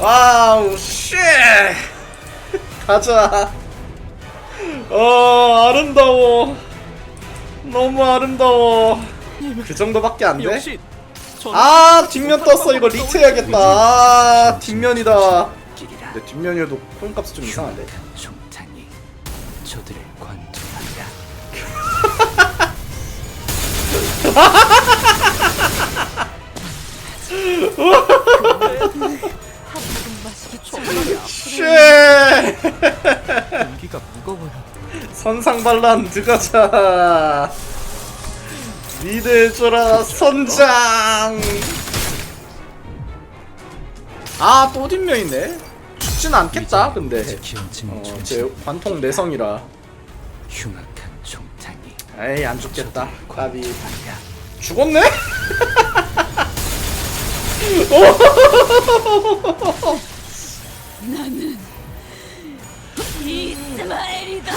와우 쉣. 가자. 어 아름다워. 너무 아름다워. 그 정도밖에 안 돼? 역시 아 뒷면 떴어. 이거 리트 해야겠다. 아 뒷면이다. 길이라. 근데 뒷면이어도 코인값이 좀 이상한데? 총탄이 저들을 관통한다. 쉣! 공기가 무거워요. 선상반란 들어가자. 리드해줘라 선장! 아 또 뒷면이네? 죽진 않겠다 근데. 어, 증제 관통 내성이라. 흉악한 총탄이 에이 안 죽겠다. 까비. 죽었네? 이스마엘이다.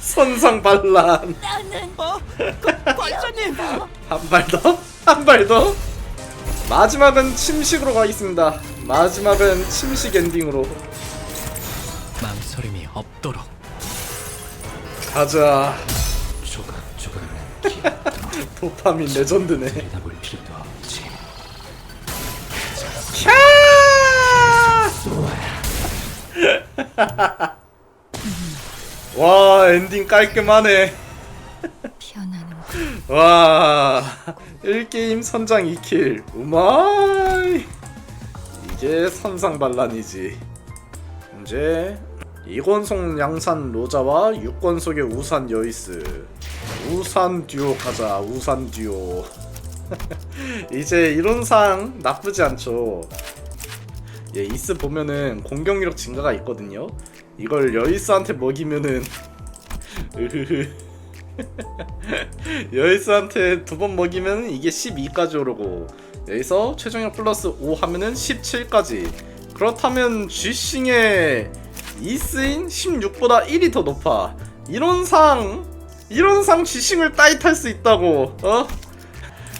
선상반란 나는 어? 관장님! 한 발 더? 한 발 더? 마지막은 침식으로 가겠습니다 마지막은 침식 엔딩으로 망설임이 없도록 가자 조각조각 도파민 레전드네 대답을 필요도 없지. 와 엔딩 깔끔하네. 와 1게임 선장 2킬. 우마이. 이게 선상반란이지. 이제. 이권속 양산 로자와 육권속의 우산 여이스. 우산 듀오 가자 우산 듀오. 이제 이론상 나쁘지 않죠 예, 이스 보면은 공격력 증가가 있거든요 이걸 여이스한테 먹이면은 여이스한테 두 번 먹이면 이게 12까지 오르고 여기서 최종력 플러스 5 하면은 17까지 그렇다면 G싱의 이스인 16보다 1이 더 높아 이론상 이론상 G싱을 따위 탈수 있다고 어?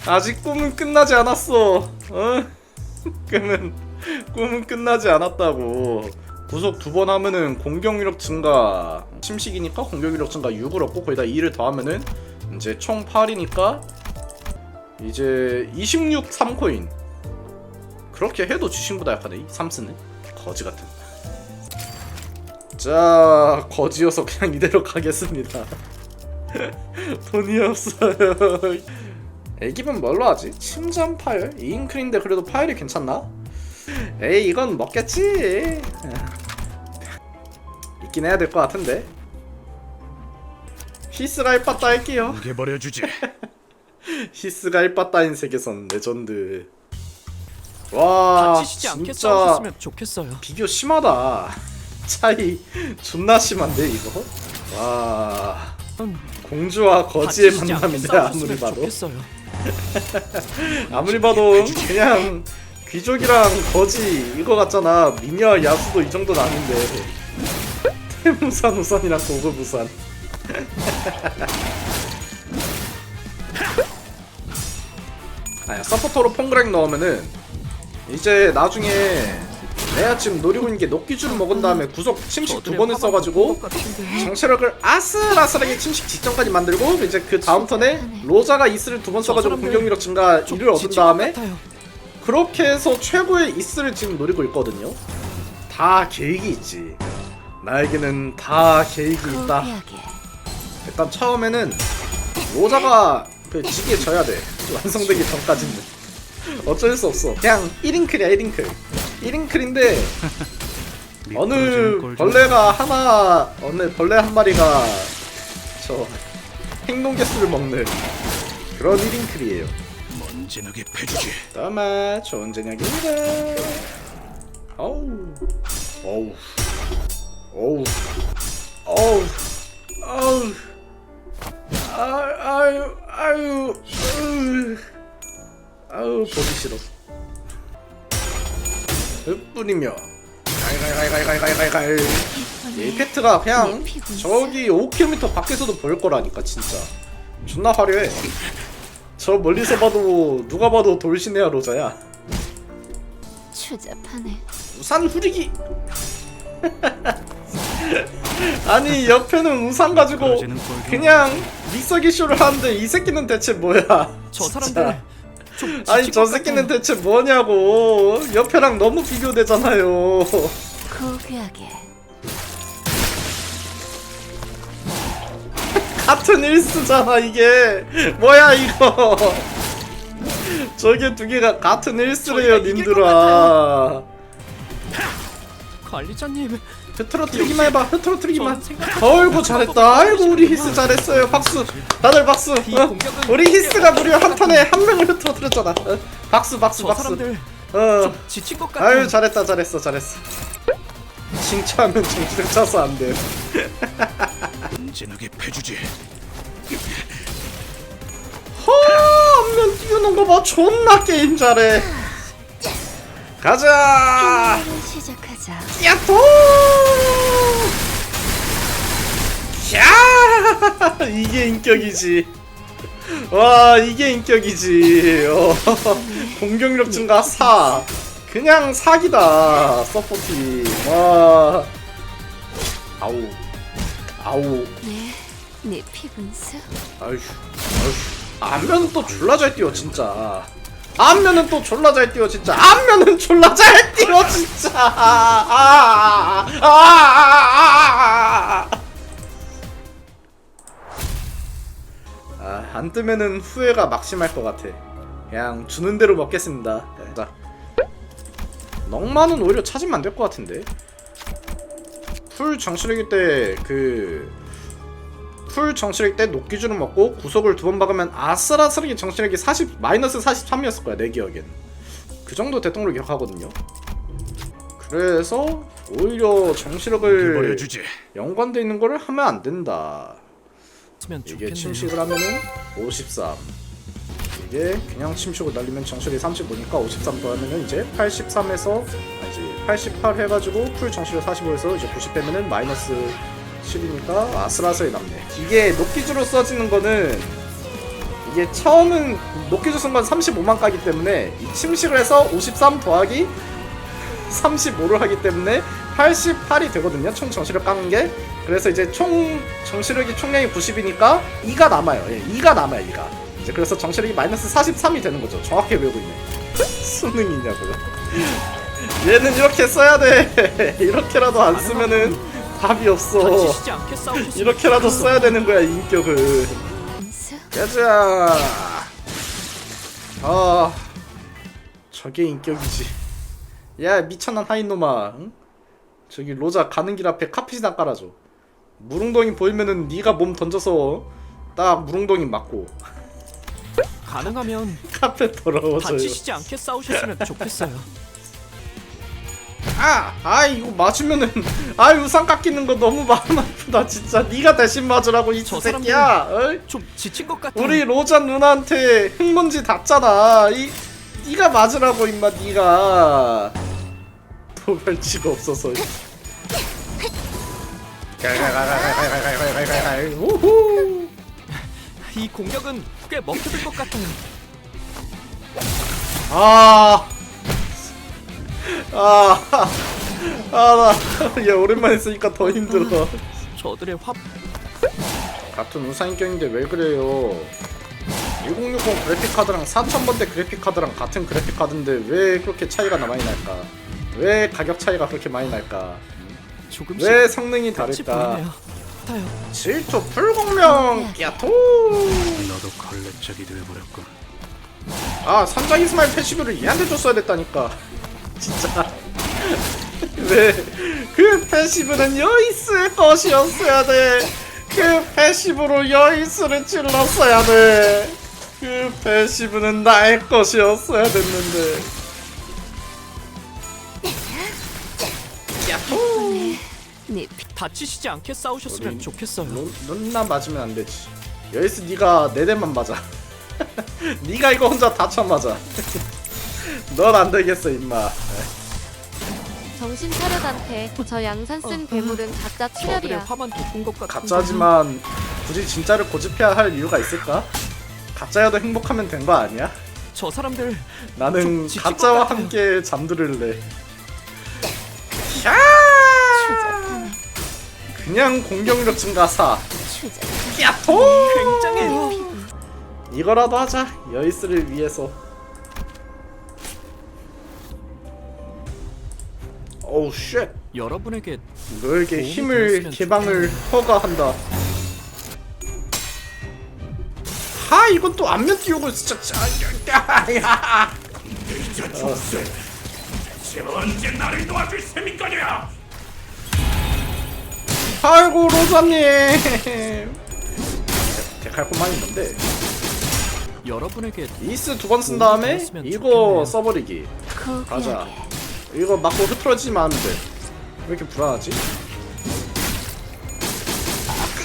아직 꿈은 끝나지 않았어 어? 꿈은 꿈은 끝나지 않았다고 구속 두 번 하면은 공격력 증가 침식이니까 공격력 증가 6을 얻고 거기다 2를 더하면은 이제 총 8이니까 이제 26 3코인 그렇게 해도 지신보다 약하네 이 삼스는 거지 같은 자 거지여서 그냥 이대로 가겠습니다 돈이 없어요 애기분 뭘로 하지? 침잠 파일? 2인클인데 그래도 파일이 괜찮나? 에이 이건 먹겠지. 있긴 해야 될 것 같은데. 히스가 일빠따 할게요. 이게 버려 주지. 히스가 일빠따인 세계선 레전드. 와 다치시지 않게 진짜 싸우셨으면 좋겠어요. 비교 심하다. 차이 존나 심한데 이거? 와. 음, 공주와 거지의 다치시지 않게 만남인데 싸우셨으면 아무리 봐도. 좋겠어요. 아무리 봐도 그냥 귀족이랑 거지 이거 같잖아. 미녀 야수도 이 정도는 아닌데. 태무산 우산이랑 고급 우산. 아야 서포터로 퐁그렉 넣으면은 이제 나중에 내가 지금 노리고 있는 게 녹기줄을 먹은 다음에 구속 침식 두 번을 써가지고 정체력을 아슬아슬하게 침식 직전까지 만들고 이제 그 다음 턴에 로자가 이스를 두 번 써가지고 공격력 증가 1을 얻은 다음에 그렇게 해서 최고의 이스를 지금 노리고 있거든요. 다 계획이 있지. 나에게는 다 계획이 있다. 일단 처음에는 로자가 그 지게 져야 돼. 완성되기 전까지는. 어쩔 수 없어. 그냥 1인클이야 1인클. 1인클인데 어느 벌레가 하나 어느 벌레 한 마리가 저 행동 개수를 먹는 그런 1인클이에요. 먼지나게 패주지. 좋은 저녁입니다. 어우, 어우, 어우, 어우, 어우, 아, 아유, 아유, 으, 아유, 보기 싫어. 흩뿌리며. 갈갈갈갈갈갈갈 이 페트가 그냥 저기 5km 밖에서도 보일 거라니까 진짜. 존나 화려해 저 멀리서 봐도 누가 봐도 돌신해야 로자야 추잡하네. 우산 후리기 아니 옆에는 우산 가지고 그냥 믹서기 쇼를 하는데 이 새끼는 대체 뭐야 저. 사람들 좀 아니 저것 새끼는. 대체 뭐냐고 옆에랑 너무 비교되잖아요 고귀하게. 같은 일스잖아 이게. 뭐야 이거. 저게 두 개가 같은 이길 님들아. 관리자님. 흐트러뜨리기만 해봐 흐트러뜨리기만. 어이구 잘했다. 아이고 우리 히스 잘했어요. 박수. 다들 박수. 이 어? 우리 히스가 무려 한 판에 한 명을 흐트러뜨렸잖아. 어? 박수 박수 저 박수. 어. 것. 아유 잘했다 잘했어 잘했어. 칭찬하면 정신을 차서 안돼 언제나게 패주지. 허면 뛰어놓은 거봐. 존나 게임 잘해. 가자. 게임을 시작하자. 야토 야! 이게 인격이지. 와 이게 인격이지. 어, 공격력 증가 4 그냥 사기다 서포팅 와. 아우 아우 네, 네 피분수. 아휴, 아휴. 안면은 또 졸라 잘 뛰어 진짜. 안면은 또 졸라 잘 뛰어 진짜. 안면은 졸라 잘 뛰어 진짜. 아, 아, 아, 아, 아, 아. 아, 안 뜨면은 후회가 막심할 것 같아. 그냥 주는 대로 먹겠습니다. 네, 자, 넉마는 오히려 찾으면 안 될 것 같은데. 풀 정수력일 때그 풀 정치력 때 녹기주를 먹고 구속을 두 번 박으면 아슬아슬하게 정치력이 40 마이너스 43이었을 거야 내 기억엔 그 정도 됐던 걸로 기억하거든요 그래서 오히려 정치력을. 연관돼 있는 거를 하면 안 된다 이게. 침식을 하면은 53 이게 그냥 침식을 날리면 정실이 35니까 53 더하면은 이제 83에서 아니지 88 해가지고 풀 정실을 45에서 이제 90 빼면은 마이너스 10이니까 아슬아슬히 남네 이게 녹기주로 써지는 거는 이게 처음은 쓴건 35만 가기 때문에 이 침식을 해서 53 더하기 35를 하기 때문에 88이 되거든요. 총 정시력 깎는 게. 그래서 이제 총 정시력이 총량이 90이니까 2가 남아요. 예, 2가 남아요. 2가. 이제 그래서 정시력이 마이너스 43이 되는 거죠. 정확히 외우고 있네. 수능이냐고요. 얘는 이렇게 써야 돼. 이렇게라도 안 쓰면은 답이 없어. 이렇게라도 써야 되는 거야 인격을. 가자. 아, 저게 인격이지. 야 미천한 하인놈아, 응? 저기 로자 가는 길 앞에 카펫이나 깔아줘. 무릉덩이 보이면은 네가 몸 던져서 딱 무릉덩이 맞고 가능하면 카펫 더러워져요. 다치시지 않게 싸우셨으면 좋겠어요. 아! 아 이거 맞으면은 아 우산 깎이는 거 너무 마음 아프다 진짜. 네가 대신 맞으라고 이 새끼야 어이? 좀 지친 것 같아 우리 로잔 누나한테 흙먼지 닿잖아. 이 네가 맞으라고 임마 네가. 도발치가 없어서. 이 공격은 꽤 먹혀들 것 같은 아. 아. 아, 나, 야, 오랜만에 쓰니까 더 힘들어. 저들의 화 같은 우상인격인데 왜 그래요? 1060 그래픽 카드랑 4000번대 그래픽 카드랑 같은 그래픽 카드인데 왜 그렇게 차이가 나 많이 날까? 왜 가격 차이가 그렇게 많이 날까? 조금씩 왜 성능이 다를까? 보이네요. 같아요. 질투 불공명 끼야토! 너도 걸레짝이 되어버렸군. 아 산장 이스마일 패시브를 얘한테 줬어야 됐다니까 진짜. 왜그 패시브는 여이스의 것이었어야 돼그 패시브로 여이스를 찔렀어야 돼그 패시브는 나의 것이었어야 됐는데. 야호! 네 피. 다치시지 않게 싸우셨으면 우리- 좋겠어요. 눈, 눈나 맞으면 안 되지. 여이스 네가 네 대만 맞아. 네가 이거 혼자 다쳐 맞아 넌 안 되겠어 임마 정신 차려 단테 저 양산 쓴 괴물은 가짜 저들의 출혈이야. 화만 돋군 것 같은데. 가짜지만 굳이 진짜를 고집해야 할 이유가 있을까? 가짜여도 행복하면 된 거 아니야? 저 사람들 나는 좀 지칠 것 가짜와 같아요. 함께 잠들을래. 추잡하네. 그냥 공격력 증가 4. 추잡. 야토! 굉장해요. 이거라도 하자. 여이스를 위해서. 오우 쉣. 여러분에게 너에게 힘을 개방을 허가한다. 하 이건 또 안면 띄우고 진짜 짜야. 언제 나를 도와줄 셈인거냐? 아이고 로자님. 데칼코만 있는데 여러분에게 이스 두 번 쓴 다음에 이거. 써버리기. 가자. 이거 맞고 흐트러지면 안 돼. 왜 이렇게 불안하지?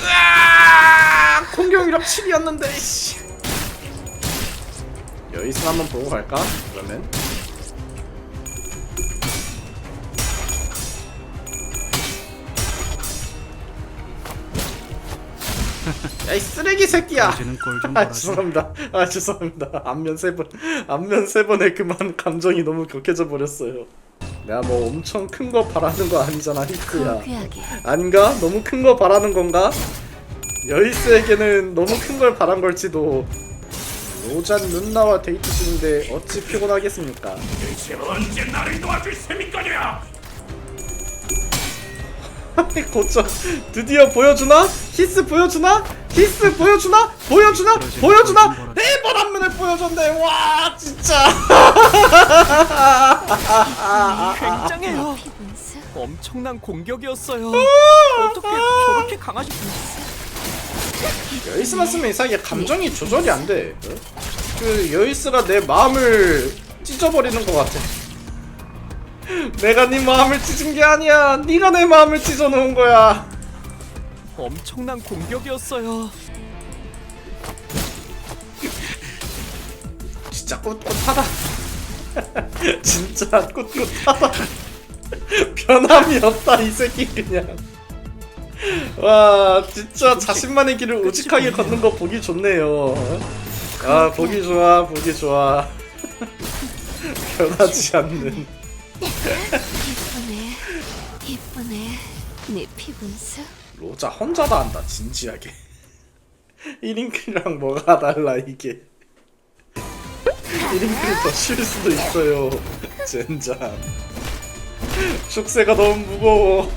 으아! 공격력 7이었는데 씨. 여기서 한번 보고 갈까? 그러면 야이 쓰레기 새끼야! 아. 죄송합니다. 아 죄송합니다. 안면 세 번, 안면 세 번에 그만 감정이 너무 격해져 버렸어요. 내가 뭐 엄청 큰 거 바라는 거 아니잖아 히트야. 아닌가? 너무 큰 거 바라는 건가? 여이스에게는 너무 큰 걸 바란 걸지도. 로잔 누나와 데이트 중인데 어찌 피곤하겠습니까? 대체 언제 나를 도와줄 셈인 거냐? 고점 드디어 보여주나? 히스 보여주나? 히스 보여주나? 보여주나? 보여주나? 네번 안면을 보여줬네. 와 진짜. 굉장해요. 엄청난 공격이었어요. 어떻게 저렇게 강하시? 여이스만 쓰면 이상하게 감정이 조절이 안 돼. 어? 그 여이스가 내 마음을 찢어버리는 것 같아. 내가 네 마음을 찢은 게 아니야. 네가 내 마음을 찢어 놓은 거야. 엄청난 공격이었어요. 진짜 꿋꿋하다. 진짜 꿋꿋하다. 변함이 없다 이 새끼 그냥. 와 진짜 자신만의 길을 오직하게 걷는 거 보기 좋네요. 아 보기 좋아 보기 좋아. 변하지 않는. 이쁘네. 이쁘네. 네 피분수. 로자 혼자 다 한다 진지하게 1인클이랑 뭐가 달라 이게 1인클이 더 쉴 수도 있어요 젠장 족쇄가 너무 무거워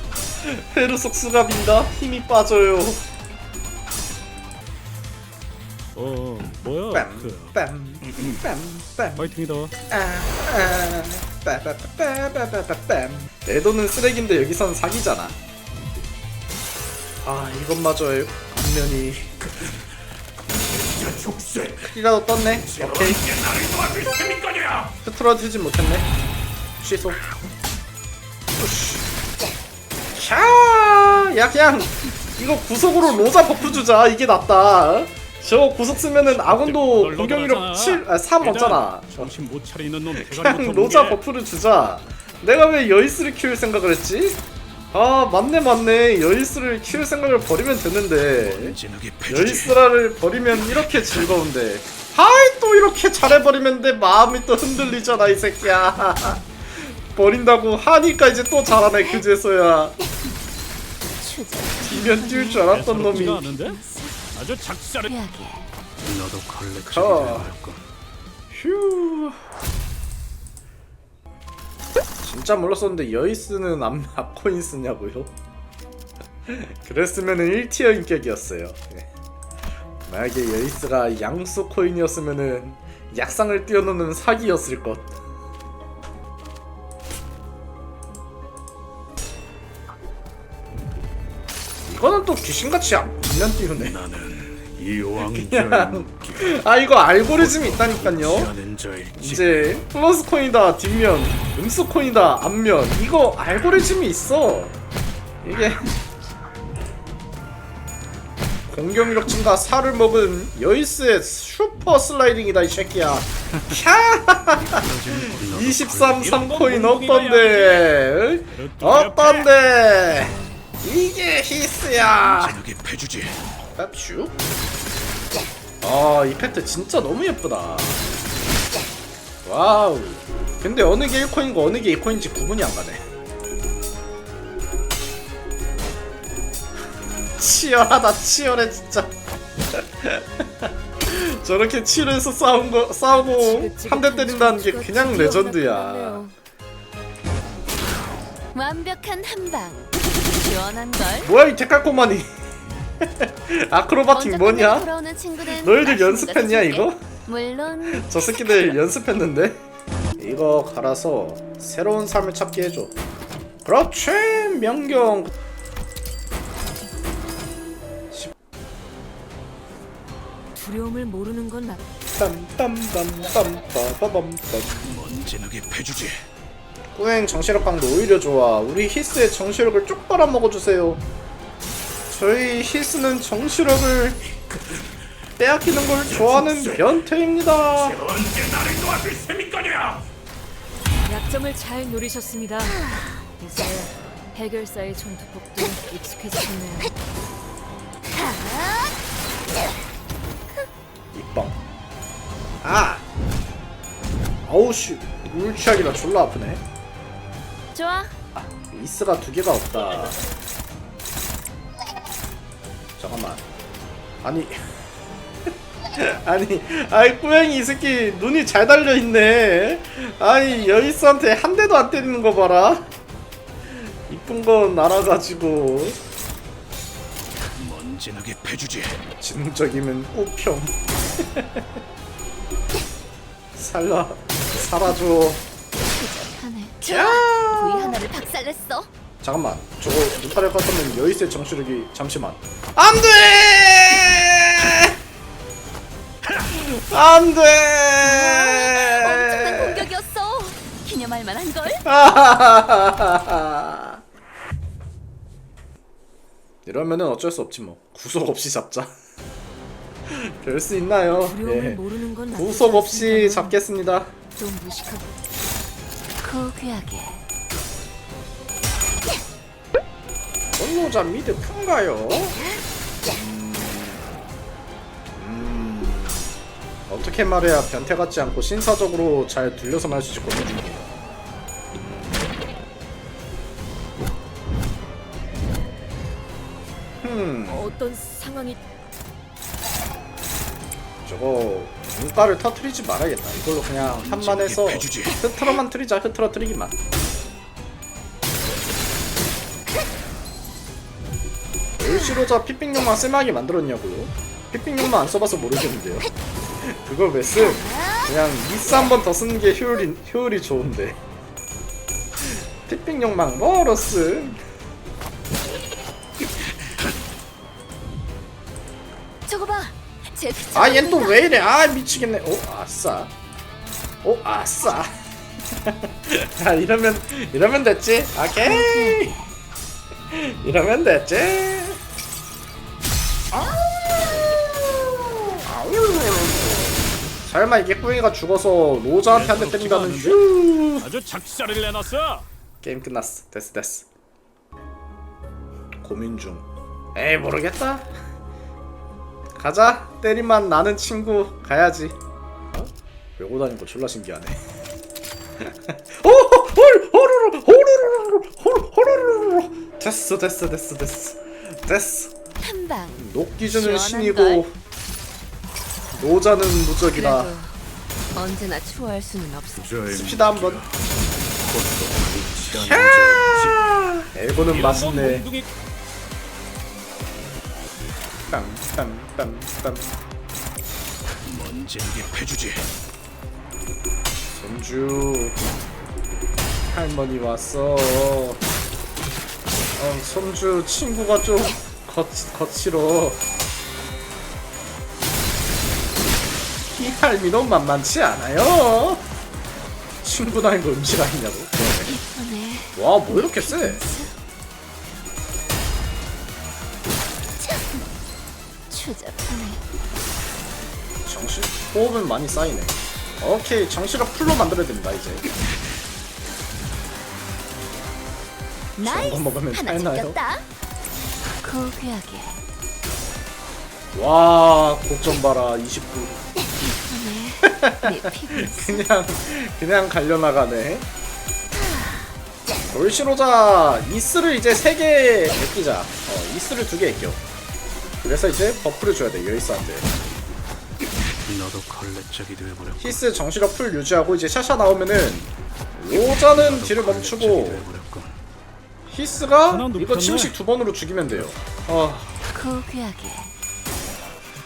페루 속수갑인가? 힘이 빠져요 어 뭐야? 그 빰빰빰빰 파이팅이다. 아, 빠 빠빠빠빠빠빰. 내 돈은 쓰레기인데 여기선 사기잖아. 아 이것마저 안면이 족쇄. 크기가 더 떴네. 오케이 언제 나를 도와줄 셈인거냐? 흐트러지지 못했네. 취소. 우쉬. 샤, 야 그냥 이거 구속으로 로자 버프 주자. 이게 낫다. 어? 저 구속 쓰면은 아군도 공격력 7, 아, 3 없잖아. 정신 못 차리는 놈 그냥 로자. 버프를 주자. 내가 왜 여이스를 키울 생각을 했지? 아 맞네 맞네 여이스를 키울 생각을 버리면 되는데. 여이스라를 버리면 이렇게 즐거운데 하이 또 이렇게 잘해버리면 내 마음이 또 흔들리잖아 이 새끼야 버린다고 하니까 이제 또 잘하네 그제서야. 뒤면 뛸 줄 알았던 놈이? 아주 작살을. 고귀하게. 너도 컬렉션이 저. 되어버렸군. 휴 진짜 몰랐었는데 여이스는 안 앞코인 쓰냐고요? 그랬으면은 1티어 인격이었어요 네. 만약에 여이스가 양수 코인이었으면은 약상을 뛰어넘는 사기였을 것 이거는 또 귀신같이 안 면 띄우네. 나는 이 그냥 아 이거 알고리즘이 있다니까요. 자일지. 이제 플러스 코인이다 뒷면. 음수 코인이다 앞면. 이거 알고리즘이 있어. 이게 공격력 증가 4를 먹은 여이스의 슈퍼 슬라이딩이다 이 새끼야. 캬! 23 3코인 어떤데? 어떤데 이게 히스야 진흙이 패주지. 깝슈 아 이펙트 진짜 너무 예쁘다 와우. 근데 어느 게 1코인과 어느 게 2코인지 구분이 안 가네. 치열하다 치열해 진짜. 저렇게 치열해서 싸운 거 싸우고 한 대 때린다는 게 그냥 레전드야. 완벽한 한방 시원한 걸 뭐야 이 데칼코마니. 아크로바틱 뭐냐? 돌아오는 친구는 너희들 맛있는 거 연습했냐 사줄게. 이거? 물론 저 새끼들 연습했는데 이거 갈아서 새로운 삶을 찾게 해줘 그렇지 명경 두려움을 모르는 건 나. 빰빰빰빰빰빰빰 먼지나게 패주지. 꾸행 정시력 강도 오히려 좋아 우리 히스의 정시력을 쭉 빨아먹어주세요 저희 히스는 정시력을 빼앗기는 걸 좋아하는 변태입니다 언제 나를 도와줄 셈이거냐? 약점을 잘 노리셨습니다. 이제 해결사의 전투법도 익숙해지셨네요. 입방 아 아우씨 물 취하기가 졸라 아프네 좋아. 이스가 두 개가 없다. 잠깐만. 아니. 아니, 아이 꾸양이 이 새끼 눈이 잘 달려 있네. 아이 여이스한테 한 대도 안 때리는 거 봐라. 이쁜 건 알아가지고 먼지나게 패주지. 지능적이면 우평. 살라, 살아줘. 야! 부위 하나를 박살냈어. 잠깐만. 저거 눈가를 깠으면 여이스의 정수력이 잠시만. 안돼! 안돼! 엄청난 공격이었어. 기념할 만한 걸. 이러면은 어쩔 수 없지 뭐. 구속 없이 잡자. 별 수 있나요? 예. 모르는 건 구속 없이 잡겠습니다 좀 무식하고. 고귀하게. 원로자 미드 큰가요? 음, 음, 어떻게 말해야 변태 같지 않고 신사적으로 잘 들려서 말할 수 있지 고민 중입니다. 음, 어떤 상황이 저거 눈가를 터트리지 말아야겠다. 이걸로 그냥 한만 해서 패주지. 흐트러만 트리자. 흐트러트리기만. 일시로자 픽빙용만 쓸만하게 만들었냐고요? 픽빙용만 안 써봐서 모르겠는데요. 그걸 왜 쓰? 그냥 미스 한 번 더 쓰는 게 효율이 효율이 좋은데. 픽빙용만 뭐로 쓴? 저거 봐. 제 아, 얜 또 왜 이래? 아, 미치겠네. 오, 아싸. 오, 아싸. 아, 이러면 이러면 됐지. 오케이. 이러면 됐지. 설마 이게 꾸이가 죽어서 로자한테 한 대 때린다는 휴. 아주 작사를 내놨어. 게임 끝났어. 됐어, 됐어. 고민 중. 에이, 모르겠다. 가자. 때리만 나는 친구 가야지. 어? 외고 다니는 거 졸라 신기하네. 빰 빰빰빰. 먼지나게 패주지. 손주 할머니 왔어. 어, 손주 친구가 좀 거치, 거칠어. 이 할미 너무 만만치 않아요. 친구 다닌 거 음식 아니냐고. 와, 뭐 이렇게 세? 추잡하네. 정신 호흡은 많이 쌓이네. 오케이, 정시력 풀로 만들어야 된다 이제. 나이스. 거 먹으면 하나 살나요? 잡혔다. 고귀하게. 와, 고점 봐라, 29. 이쁘네. 네 그냥 그냥 갈려나가네. 돌시로자 이스를 이제 세개 애끼자. 어 이스를 두개 애껴. 그래서 이제 버프를 줘야 돼 여이스한테. 너도 걸레짝이 되어버렸고 히스 정시력 풀 유지하고 이제 샤샤 나오면은 로자는 뒤를 멈추고. 히스가 이거. 침식 두 번으로 죽이면 돼요. 어 고귀하게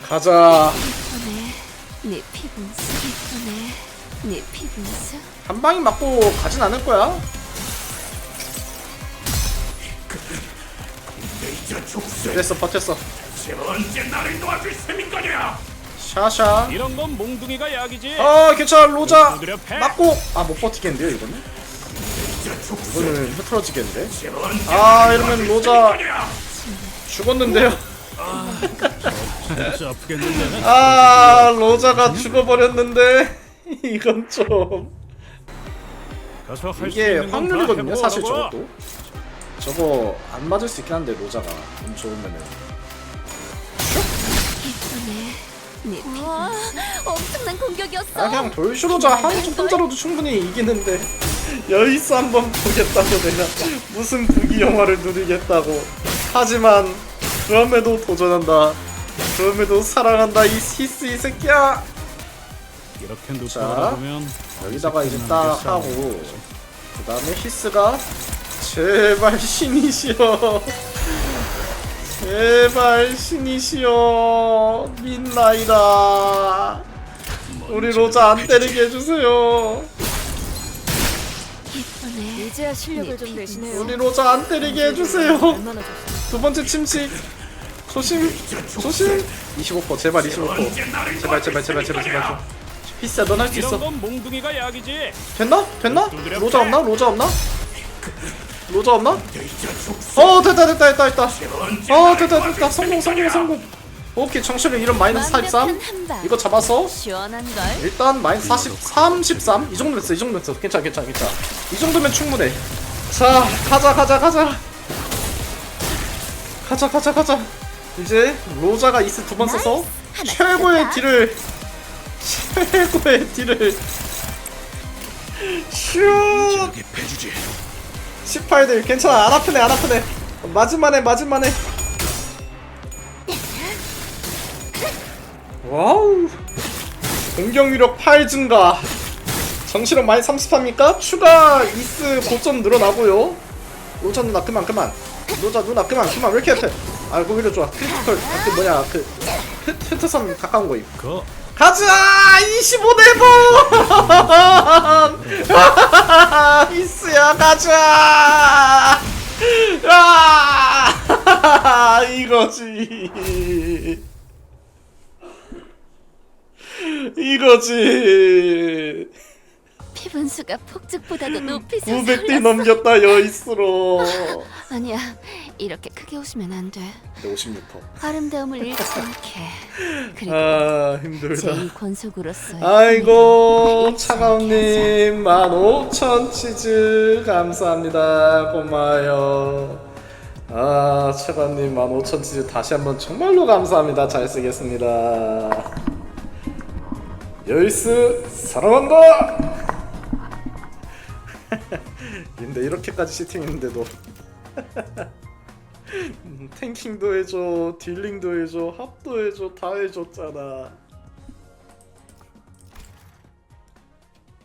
가자. 이쁘네 네 피분수 이쁘네 네 피분수 한 방에 맞고 가진 않을 거야. 그랬어 버텼어. 언제 나를 도와줄 셈인 거냐? 샤샤. 이런 건 몽둥이가 약이지. 아 괜찮아. 로자. 맞고. 아 못 버티겠는데요 이거는? 이거는 흐트러지겠는데? 아 이러면 로자 죽었는데요. 진짜 아프겠는데. 아 로자가 죽어버렸는데. 이건 좀. 가서 할수 이게 있는 건 다 확률이거든요 사실 해보라고. 저것도 저거 안 맞을 수 있긴 한데 로자가. 운 좋으면은 와 엄청난 공격이었어. 아 그냥 돌슈로자. 한 혼자로도 충분히 이기는데 여이스 한번 보겠다고 내가 무슨 부기 영화를 누리겠다고. 하지만 그럼에도 도전한다. 그럼에도 사랑한다 이 히스 이 새끼야. 이렇게 자, 눕혀다 보면 여기다가 이제 딱 하고 그 다음에 히스가 제발 신이시여 제발 신이시여 민나이다 우리 로자 안 때리게 해주세요 이쁘네 이제야 실력을 좀네 내시네요. 우리 로자 안 때리게 해주세요 얼마나 좋습니까? 두 번째 침식 조심 조심 25% 제발 25% 제발 제발 제발 제발 제발 좀 히스야 넌 할 수 이런 있어 건 몽둥이가 약이지 됐나? 됐나? 로자 없나? 로자 없나? 로자 없나? 어 됐다 됐다 됐다 됐다. 어 됐다 됐다. 성공 성공 성공. 오케이 정실은 이런 마이너스 43 완벽한 한방. 이거 시원한걸. 일단 마이너스 40 33 이 정도 됐어 이 정도 됐어. 괜찮아 괜찮아 괜찮아. 이 정도면 충분해. 자 가자 가자 가자. 가자 가자 가자. 이제 로자가 이스 두 번 써서 최고의. 딜을 최고의 딜을. 슛 18딜 괜찮아. 안 아프네 안 아프네. 맞을만해 맞을만해 와우. 공격 위력 8 증가. 정실력 많이 30합니까? 추가 이스 고점 늘어나고요. 로자 누나 그만 그만. 로자 누나 그만 그만. 왜 이렇게 해 아이고 오히려 좋아. 크리티컬 아, 그 뭐냐 그 히- 히트선 가까운 거임 거 가자 25대본 이스야 가자 야 이거지. 이거지 피분수가 폭죽보다도 높이 서 900대 넘겼다 여이스로. 아니야 이렇게 크게 웃으면 안돼. 56% 아름다움을 잃지 않게. 그리고 아 힘들다. 제2 권속으로서의 아이고 차가운님 15,000 치즈 감사합니다. 고마워요. 아 차가운님 15,000 치즈 다시 한번 정말로 감사합니다. 잘 쓰겠습니다. 여이스 사랑한다 근데 이렇게까지 시팅했는데도. 음, 탱킹도 해줘 딜링도 해줘 합도 해줘 다 해줬잖아